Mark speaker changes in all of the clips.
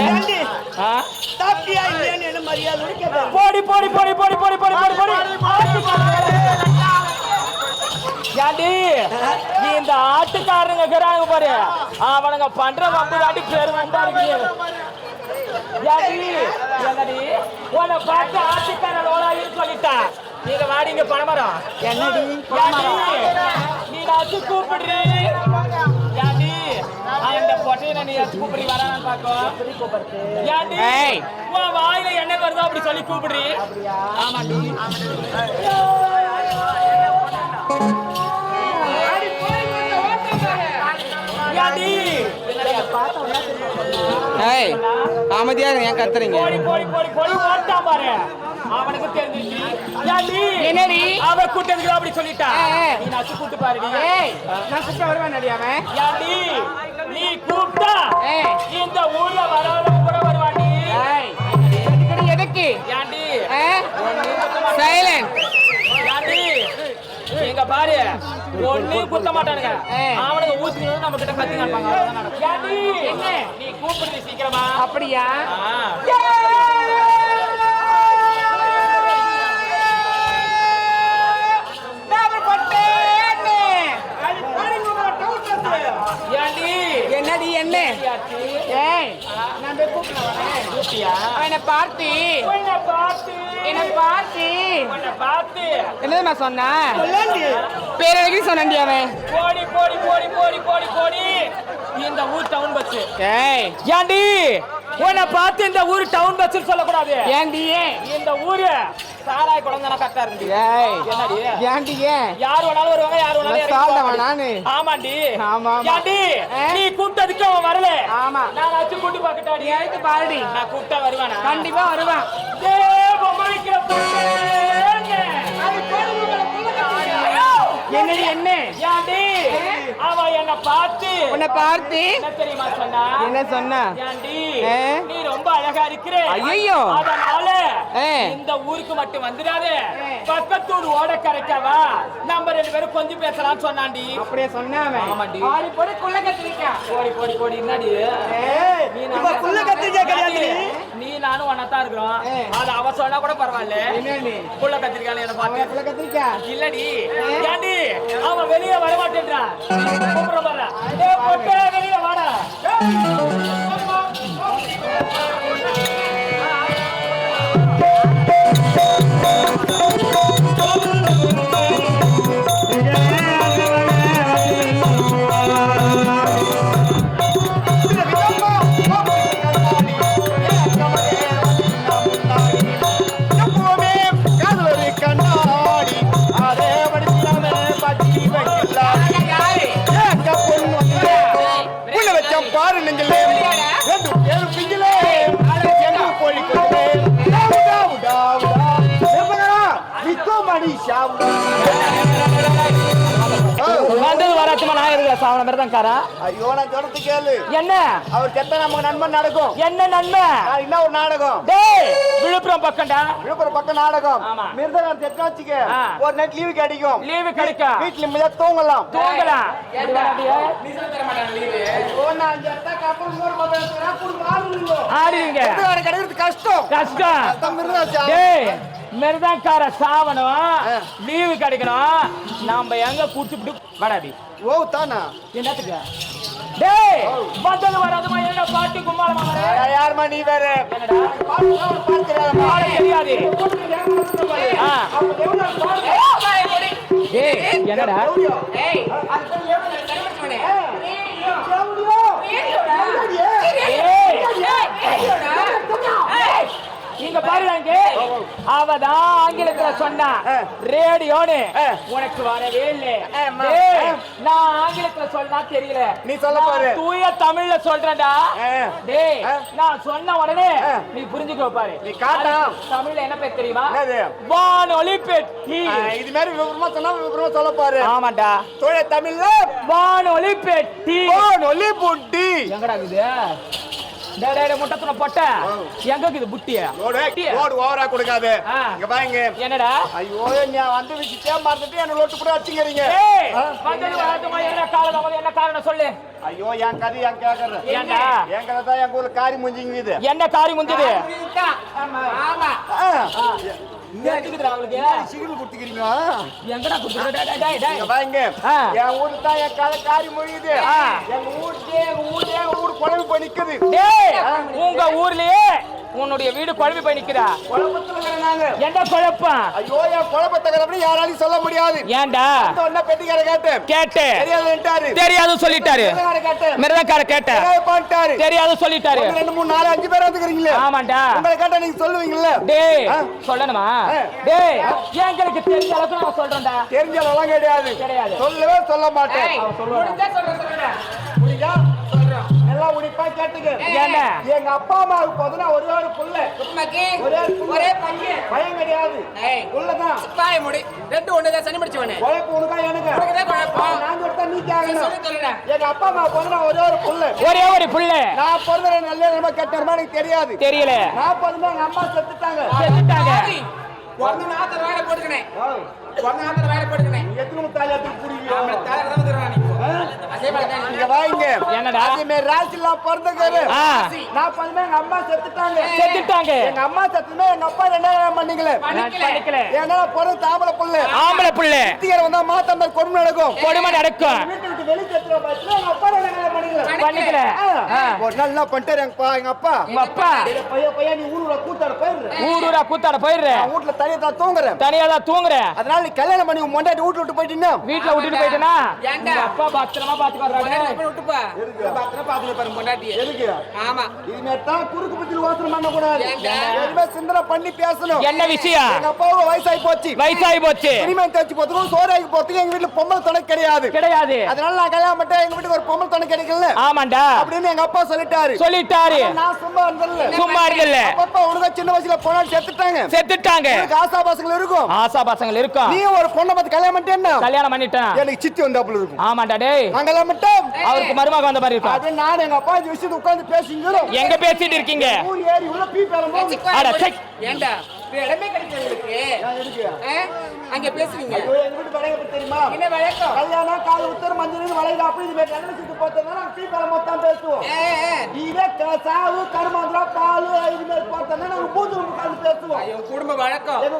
Speaker 1: என்னடி ஆ? போடி போடி போடி போடி போடி போடி போடி போடி. ஏண்டி? நீ இந்த ஆட்டுக்காரங்க இருக்கிறாங்க பாரு. அவனுங்க பண்ற வம்பு தாண்டி பேர் வந்தா இருக்கு ஏண்டி? என்னடி? உன்னை பார்த்து ஆட்டுக்கார லோலாயின்னு சொல்லிட்டா நீங்க வாடிங்க பணமரம் என்னடி? நீ கூப்பிடுறி ஏண்டி பொட்டையில நீ அச்சு கூப்பிடுறி வரான்னு பாக்கோ ஏண்டி? உன் வாயில என்ன வருதோ அப்படி சொல்லி கூப்பிடுறி? ஏண்டி?
Speaker 2: ஏய் அமைதியா ஏன் கத்துறீங்க?
Speaker 1: போடி போடி போடி போடி ஓட்டான் பாரு. அவனுக்கு தெரிஞ்சிச்சு ஏண்டி?
Speaker 2: என்னடி?
Speaker 1: அவ கூட்டத்துக்கு அப்படி சொல்லிட்டா. நீ நச்சு கூட்டு பாருடி.
Speaker 2: நான் கூப்பிட்ட வருவேன் நடி அவன்.
Speaker 1: நீ கூப்பிட்டா. இந்த ஊர்ல வரவங்க கூட வருவாண்டி
Speaker 2: எதுக்கு?
Speaker 1: ஏண்டி?
Speaker 2: சைலண்ட்.
Speaker 1: ஏண்டி? இங்க பாரு. ஒன்னையும் குத்த மாட்டானுங்க.
Speaker 2: ஏய்.
Speaker 1: அவனுங்க ஊத்துக்கணும் நம்ம கிட்ட கத்தி காட்டுவாங்க. அவ்வளவுதான் நடக்கும். ஏண்டி? நீ கூப்பிடுறது சீக்கிரமா.
Speaker 2: அப்படியா? என்னடி என்ன? என்ன பார்த்து. என்ன பார்த்து. என்னதுமா சொன்ன? பேரழகி சொன்னி அவன்.
Speaker 1: போடி போடி போடி போடி போடி போடி. இந்த ஊர் டவுன் பஸ்
Speaker 2: ஏய்
Speaker 1: ஏண்டி உன்னை பார்த்து இந்த ஊர் டவுன் பஸ் சொல்லக்கூடாது.
Speaker 2: ஏன்டி ஏன்
Speaker 1: இந்த ஊரு சாராய் குழந்தை கரெக்டா
Speaker 2: ஏய்
Speaker 1: என்னடி?
Speaker 2: ஏன்டி ஏன்?
Speaker 1: யார் வேணாலும் வருவாங்க யார் வேணாலும்.
Speaker 2: நானு.
Speaker 1: ஆமாண்டி.
Speaker 2: ஆமா, ஆ?
Speaker 1: நீ கூப்பிட்டதுக்கு அவன் வரல.
Speaker 2: ஆமா.
Speaker 1: நான் வச்சு கூட்டு பாக்கட்டாடி
Speaker 2: எனக்கு பாருடி.
Speaker 1: நான் கூப்பிட்டா வருவானா?
Speaker 2: கண்டிப்பா வருவான்.
Speaker 1: ஏ பொம்மரிக்கிற பொண்ணு.
Speaker 2: என்னடி என்ன?
Speaker 1: ஏண்டி? என்ன பார்த்து.
Speaker 2: உன்னை பார்த்து.
Speaker 1: என்ன தெரியுமா சொன்னா?
Speaker 2: என்ன சொன்னா?
Speaker 1: ஏண்டி? நீ ரொம்ப அழகா இருக்கிற.
Speaker 2: ஐயையோ.
Speaker 1: அதனால. இந்த ஊருக்கு மட்டும் வந்துடாத. பக்கத்தூர் ஓட கரைக்கவா நம்ம ரெண்டு பேரும் கொஞ்சம் பேசலாம்னு சொன்னாண்டி.
Speaker 2: அப்படியே சொன்னாவன்
Speaker 1: ஆமாண்டி.
Speaker 2: ஆடி போடு குள்ள கத்திரிக்கா.
Speaker 1: போடி போடி போடி என்னடி? நீ
Speaker 2: குள்ள கத்திரிக்காய் கிடையாது.
Speaker 1: நானும் ஒன்னா தான்
Speaker 2: இருக்கிறோம்.
Speaker 1: அது அவர் சொன்னா கூட பரவாயில்ல. புள்ள கத்திரிக்காய் என்ன பாக்க
Speaker 2: புள்ள கத்திரிக்காய்
Speaker 1: இல்லடி. ஏண்டி? அவன் வெளியே வரமாட்டேன்றா. கூப்பிட போற. வெளியே வாடா.
Speaker 3: மணி சாவு.
Speaker 1: வந்தது வராச்சுமா நான் இருக்கல சாவன மாதிரி தான் காரா
Speaker 3: ஐயோ நான் சொல்றது கேளு.
Speaker 1: என்ன?
Speaker 3: அவர் செத்த நமக்கு நண்பன் நடக்கும்
Speaker 1: என்ன நன்மை
Speaker 3: நான் என்ன ஒரு நாடகம்?
Speaker 1: டேய் விழுப்புரம் பக்கம்டா.
Speaker 3: விழுப்புரம் பக்கம் நாடகம்.
Speaker 1: ஆமா.
Speaker 3: மிருதகம் செத்த வச்சுக்க. ஒரு நாள் லீவு கிடைக்கும்.
Speaker 1: லீவு கிடைக்கும்
Speaker 3: வீட்டுல நிம்மதியா தூங்கலாம்.
Speaker 1: தூங்கலாம்.
Speaker 3: இருக்கிறா.
Speaker 1: ஆடுவீங்க.
Speaker 3: கிடைக்கிறது கஷ்டம்.
Speaker 1: கஷ்டம்.
Speaker 3: அதான்
Speaker 1: மிருதங்கார சாவணும் லீவு கிடைக்கணும் நாம எங்க குடிச்சுட்டு வடாடி
Speaker 3: ஓ தானா
Speaker 1: என்னத்துக்கு டேய் வந்தது வராதுமா என்ன பாட்டு கும்மாளமா வர
Speaker 3: யார் யாரும்மா நீ வேற
Speaker 1: என்னடா
Speaker 3: பாட்டு பாட்டு தெரியாதம்மா.
Speaker 1: பாட தெரியாது என்னடா ஏய் இங்க பாரு அங்க அவதான் ஆங்கிலத்துல சொன்னா. ரேடியோன்னு. உனக்கு வரவே இல்ல. நான் ஆங்கிலத்துல சொன்னா தெரியல.
Speaker 3: நீ சொல்ல பாரு.
Speaker 1: தூய தமிழ்ல சொல்றேன்டா. டேய். நான் சொன்ன உடனே. நீ புரிஞ்சுக்கோ பாரு.
Speaker 3: நீ காட்டா.
Speaker 1: தமிழ்ல என்ன பேர் தெரியுமா? வானொலி பெட்டி.
Speaker 3: இது மாதிரி விவரமா சொன்னா விவரமா சொல்ல பாரு.
Speaker 1: ஆமாண்டா.
Speaker 3: தோழ தமிழ்ல
Speaker 1: வானொலி பெட்டி.
Speaker 3: நொலி புட்டி.
Speaker 1: எங்கடா இருக்குது டேய் டேய் டேய், முட்டை துணை போட்ட. எங்க இருக்குது புட்டிய?
Speaker 3: லோடு ஓவரா கொடுக்காது.
Speaker 1: ஆ.
Speaker 3: இங்க பாருங்க.
Speaker 1: என்னடா?
Speaker 3: ஐயோ வந்து வச்சுட்டே மறந்துட்டு என்ன லோட்டு கூட வச்சுக்கிறீங்க
Speaker 1: ஏய் வந்தது வராதுமா என்ன காரணம் என்ன காரணம் சொல்லு.
Speaker 3: ஐயோ என் கதை என் கேக்குறேன்
Speaker 1: ஏன்டா?
Speaker 3: என் கதை தான் எங்க ஊர்ல காரி முஞ்சிங்க இது
Speaker 1: என்ன காரி முந்தது
Speaker 3: ஆ.
Speaker 1: கேட்டுக்குதுடா அவளுக்கு எங்கடா குடுத்துற டேய் டேய்,
Speaker 3: இங்க
Speaker 1: ஆ.
Speaker 3: என் ஊர்ல தான் என் கதை காரி முழியுது. எங்க எங்க ஊர் குழம்பு போய் நிக்குது
Speaker 1: டேய் உங்க ஊர்லயே உன்னுடைய வீடு குழம்பி போய் நிக்குதா
Speaker 3: குழப்பத்துல இருக்கிற நாங்க
Speaker 1: என்ன குழப்பம்?
Speaker 3: ஐயோ என் குழப்பத்தை யாராலையும் சொல்ல முடியாது.
Speaker 1: ஏன்டா?
Speaker 3: ஒன்ன பெட்டிக்கார கேட்டேன்.
Speaker 1: கேட்டு
Speaker 3: தெரியாதுன்ட்டாரு
Speaker 1: தெரியாது சொல்லிட்டாரு.
Speaker 3: கேட்டேன்.
Speaker 1: மிருதக்கார கேட்ட
Speaker 3: தெரியாது
Speaker 1: தெரியாது சொல்லிட்டாரு.
Speaker 3: ரெண்டு மூணு நாலு அஞ்சு பேர் வந்துக்கிறீங்களே.
Speaker 1: ஆமாண்டா.
Speaker 3: உங்களை கேட்டா நீங்க சொல்லுவீங்கல்ல.
Speaker 1: டேய். சொல்லணுமா. டேய் எங்களுக்கு தெரிஞ்ச அளவுக்கு நான் சொல்றேன்டா
Speaker 3: தெரிஞ்சதெல்லாம் கிடையாது.
Speaker 1: கிடையாது.
Speaker 3: சொல்லவே சொல்ல மாட்டேன்.
Speaker 1: சொல்லுவான்
Speaker 3: உனிப்பா கேட்டுக்க? எங்க அப்பா அம்மாவுக்கு போதுனா ஒரே ஒரு புள்ள. ஒரே.
Speaker 2: ஒரே பையன்
Speaker 3: பயம் கிடையாது. புள்ளதான்.
Speaker 2: பாய முடி. ரெண்டு ஒண்ணுதான் சனி பிடிச்சவனே
Speaker 3: உழைப்பு உனக்கா எனக்கு?
Speaker 2: குழப்பம்.
Speaker 3: நான் சொல்லிட்டா நீ
Speaker 2: சொல்லுடா.
Speaker 3: எங்க அப்பா அம்மா போதுனா ஒரே ஒரு புள்ள.
Speaker 1: ஒரே ஒரு புள்ள.
Speaker 3: நான் பிறந்த நல்ல நம்ம கெட்டமா எனக்கு தெரியாது.
Speaker 1: தெரியல.
Speaker 3: நான் பிறந்த எங்க அம்மா செத்துட்டாங்க.
Speaker 1: செத்துட்டாங்க.
Speaker 2: பிறந்த நாத்தர் வேலை போட்டுக்கினேன். பிறந்த நாத்தர் வேலை போட்டுக்கினேன்.
Speaker 3: எத்தனை முத்தாலி எடுத்து புடிக்கும் இங்க வாங்க.
Speaker 1: என்னடா?
Speaker 3: அதே ராசிலாம் பிறந்தக்காரு. நான் பிறந்த எங்க அம்மா செத்துட்டாங்க.
Speaker 1: செத்துட்டாங்க.
Speaker 3: எங்க அம்மா செத்துமே எங்க அப்பா ரெண்டாயிரம் பண்ணீங்களே
Speaker 1: படிக்கல
Speaker 3: ஏன்னா பிறந்த தாமரை புள்ள.
Speaker 1: ஆம்பளை புள்ள.
Speaker 3: வந்தா மாத்தம் கொடுமை நடக்கும்.
Speaker 1: கொடுமை நடக்கும்.
Speaker 3: வீட்டு விட்டு செத்துற பட்சத்துல எங்க அப்பா ரெண்டாயிரம் பண்ணீங்களே
Speaker 1: பண்ணிக்கல. ஆ.
Speaker 3: ஒரு நாள் என்ன பண்ணிட்டாரு எங்க அப்பா. எங்க அப்பா.
Speaker 1: உங்க அப்பா
Speaker 3: டேய் பையன் பையன் நீ ஊருல கூத்தாட போயிடுற.
Speaker 1: ஊரூரா கூத்தாட போயிடுற.
Speaker 3: நான் வீட்டுல தனியா தான் தூங்குறேன்.
Speaker 1: தனியா தான் தூங்குற.
Speaker 3: அதனால நீ கல்யாணம் பண்ணி மொண்டாட்டி வீட்டு விட்டு போயிட்டீங்கன்னா
Speaker 1: வீட்டுல விட்டுட்டு போயிட்டேனா?
Speaker 2: ஏன்டா?
Speaker 1: உங்க அப்பா பத்திரமா பாத்துக்கறாரு
Speaker 2: எப்படி விட்டுப்பா பத்திரம் பாத்துல பாரு பொண்டாட்டிய
Speaker 3: எதுக்கு?
Speaker 2: ஆமா.
Speaker 3: இதுமாரி தான் குறுக்கு பத்தி யோசனை பண்ண கூடாது சிந்தனை பண்ணி பேசணும்.
Speaker 1: என்ன விஷயம்?
Speaker 3: எங்க அப்பாவுக்கு வயசாகி போச்சு.
Speaker 1: வயசாகி போச்சு.
Speaker 3: சினிமா தேய்ச்சி போறதுக்கும் சோறாகி போறதுக்கும் எங்க வீட்டுல பொம்பளை துணை கிடையாது.
Speaker 1: கிடையாது.
Speaker 3: அதனால நான் கல்யாணம் பண்ணிட்டேன் எங்க வீட்டுக்கு ஒரு பொம்பளை துணை கிடைக்கல.
Speaker 1: ஆமாண்டா.
Speaker 3: அப்படின்னு எங்க அப்பா சொல்லிட்டாரு.
Speaker 1: சொல்லிட்டாரு.
Speaker 3: நான் சும்மா இருந்தேன்ல.
Speaker 1: சும்மா இருக்கல
Speaker 3: அப்பா உனக்கு சின்ன வயசுல போனா செத்துட்டாங்க.
Speaker 1: செத்துட்டாங்க.
Speaker 3: உனக்கு ஆசா பாசங்கள் இருக்கும்.
Speaker 1: ஆசா பசங்கள் இருக்கும்.
Speaker 3: நீ ஒரு பொண்ணை பார்த்து கல்யாணம் பண்ணிட்டேன்னா
Speaker 1: கல்யாணம் பண்ணிட்டான்.
Speaker 3: எனக்கு சித்தி வந்தாப்புல இருக்கும்.
Speaker 1: ஆமாண்டா டேய்.
Speaker 3: நான் கல்யாணம் பண்ணிட்டோம்
Speaker 1: அவருக்கு மருமக வந்த மாதிரி இருக்கும்.
Speaker 3: அப்படின்னு நான் எங்க அப்பா இந்த விஷயத்தை உட்கார்ந்து பேசிங்கிறோம்
Speaker 1: எங்க பேசிட்டு இருக்கீங்க?
Speaker 3: ஊர் ஏறி உள்ள பீ பேரம்போது
Speaker 1: அட, சை.
Speaker 2: ஏண்டா? இடமே ஆ? அங்க பேசுவீங்க.
Speaker 3: தெரியுமா?
Speaker 2: என்ன வழக்கம்?
Speaker 3: கல்யாணம் கால உத்தர மஞ்சள் வளையல அப்படி இது நல்ல விஷயத்துக்கு பார்த்தோம்னா நாங்க பீ பேரம் மொத்தம் பேசுவோம். இதே சாவு கருமாந்திரம் பால் இது மாதிரி பார்த்தோம்னா நாங்க பூஜை உட்கார்ந்து பேசுவோம்.
Speaker 2: குடும்ப வழக்கம்.
Speaker 3: எங்க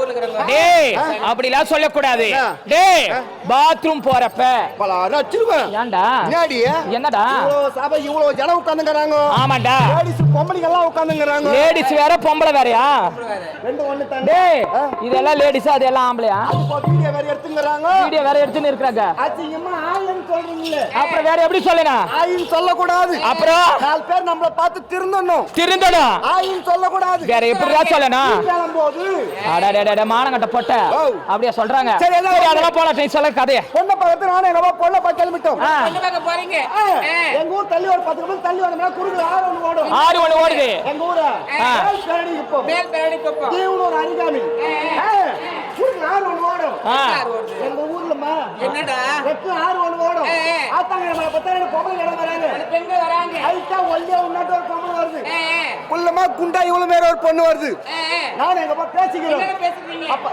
Speaker 2: ஊர்ல இருக்கிறவங்க.
Speaker 1: டேய் அப்படிலாம் சொல்லக்கூடாது. டேய் பாத்ரூம் போறப்ப.
Speaker 3: பலாரம் வச்சிருவேன்.
Speaker 1: ஏன்டா?
Speaker 3: முன்னாடி
Speaker 1: என்னடா?
Speaker 3: இவ்வளவு சபை இவ்வளவு ஜனம் உட்காந்துங்கிறாங்க
Speaker 1: ஆமாண்டா.
Speaker 3: லேடிஸ் பொம்பளைங்க எல்லாம் உட்காந்துங்கிறாங்க
Speaker 1: லேடிஸ் வேற பொம்பளை வேறயா?
Speaker 3: ரெண்டு ஒண்ணு தாண்டி
Speaker 1: டேய் இதெல்லாம் லேடிஸ் அது எல்லாம் ஆம்பளையா?
Speaker 3: இப்போ வீடியோ வேற எடுத்துங்கிறாங்க.
Speaker 1: வீடியோ வேற எடுத்துன்னு இருக்காங்க
Speaker 3: அசிங்கமா ஆயின்னு சொல்றீங்களே.
Speaker 1: அப்புறம் வேற எப்படி சொல்லணும்
Speaker 3: ஆயின்னு சொல்லக்கூடாது.
Speaker 1: அப்புறம்?
Speaker 3: நாலு பேர் நம்மள பார்த்து திருந்தணும்.
Speaker 1: திருந்தணும்
Speaker 3: ஆயின்னு சொல்லக்கூடாது.
Speaker 1: வேற எப்படிடா சொல்லணும்
Speaker 3: போது
Speaker 1: அடடடட மானங்கட்ட போட்ட.
Speaker 3: ஓ.
Speaker 1: அப்படியே சொல்றாங்க.
Speaker 3: சரி,
Speaker 1: அதெல்லாம் போல நீ சொல்ல கதைய.
Speaker 3: பொண்ணை பார்த்து நானும் எங்க அப்பா பொண்ணை பார்த்து கிளம்பிட்டோம்
Speaker 2: போறீங்க.
Speaker 3: எங்க ஊர் தள்ளி ஒரு பத்து கிலோமீட்டர் தள்ளி வந்தோம்னா குறுக்கு ஆறு ஒண்ணு ஓடும்.
Speaker 1: ஆறு ஒண்ணு ஓடுது.
Speaker 3: எங்க ஊரு. மேல் பேரணி இப்போ
Speaker 2: மேல் பேரணி பக்கம்
Speaker 3: தீவுன்னு ஒரு அருகாமி ஆ.
Speaker 2: ஆறு ஓடுது.
Speaker 3: எங்க ஊர்லமா
Speaker 2: என்னடா?
Speaker 3: ஆறு ஓடும். ஆத்தாங்க நம்ம பத்தாயிரம் பொம்பளை இடம் வராங்க.
Speaker 2: அந்த பெண்கள் வராங்க.
Speaker 3: ஹைட்டா ஒல்லியா உன்னாட்டு ஒரு பொம்பளை வருது. உள்ளமா குண்டா இவ்வளவு மேல ஒரு பொண்ணு வருது. நானும் எங்க அப்பா பேசிக்கிறோம்.
Speaker 2: என்ன பேசுறீங்க
Speaker 3: அப்பா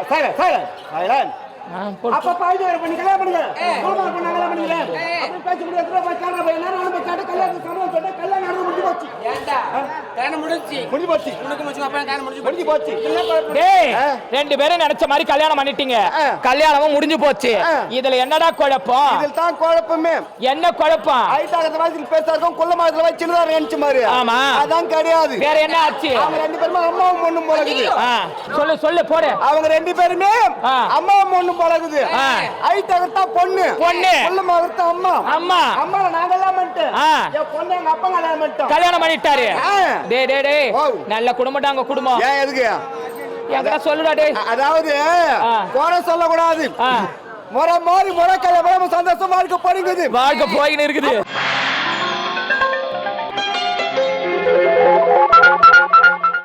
Speaker 1: போடு.
Speaker 3: அப்ப பாய்ந்து வர பண்ணி கல்யாணம் பண்ணுங்க குடும்பம் பண்ண கல்யாணம் பண்ணுங்க. அப்படி பேசி முடியாது கல்யாணம் கல்யாணம் நடந்து முடிஞ்சு போச்சு
Speaker 2: கல்யாணம்
Speaker 3: முடிஞ்சு போச்சு
Speaker 2: உனக்கு முடிச்சு அப்பா கல்யாணம் முடிஞ்சு
Speaker 3: முடிஞ்சு போச்சு என்ன குழப்பம்?
Speaker 1: டேய்
Speaker 3: ஆ.
Speaker 1: ரெண்டு பேரும் நினைச்ச மாதிரி கல்யாணம் பண்ணிட்டீங்க. கல்யாணமும் முடிஞ்சு போச்சு. இதுல என்னடா குழப்பம்?
Speaker 3: இதில் தான் குழப்பமே.
Speaker 1: என்ன குழப்பம்?
Speaker 3: ஹைட்டாக வயசுல பேசா இருக்கும் கொல்ல மாதத்துல வச்சு சின்னதா நினைச்ச மாதிரி.
Speaker 1: ஆமா.
Speaker 3: அதான் கிடையாது.
Speaker 1: வேற என்ன ஆச்சு?
Speaker 3: அவங்க ரெண்டு பேருமே அம்மாவும் பொண்ணும் போலகுது
Speaker 1: சொல்லு சொல்லு போடு.
Speaker 3: அவங்க ரெண்டு பேருமே. அம்மாவும் பொண்ணும் போலகுது
Speaker 1: ஆ.
Speaker 3: ஹைட்டாகத்தான் பொண்ணு.
Speaker 1: பொண்ணு.
Speaker 3: கொல்ல மாதத்தான் அம்மா.
Speaker 1: அம்மா.
Speaker 3: அம்மா நாங்க எல்லாம் பண்ணிட்டோம்
Speaker 1: ஆ.
Speaker 3: என் பொண்ணு எங்க அப்பா கல்யாணம்
Speaker 1: கல்யாணம் பண்ணிட்டாரு.
Speaker 3: ஆ.
Speaker 1: டேய் டேய். நல்ல குடும்பம்டாங்க குடும்பம்.
Speaker 3: ஏன் எதுக்கு?
Speaker 1: எங்கடா சொல்லுடா டேய்.
Speaker 3: அதாவது. குறை சொல்லக்கூடாது.
Speaker 1: ஆ.
Speaker 3: முறை மாறி முறை கல்யாணம் சந்தோஷமா இருக்க படிக்குது
Speaker 1: வாழ்க்கை போயின்னு இருக்குது.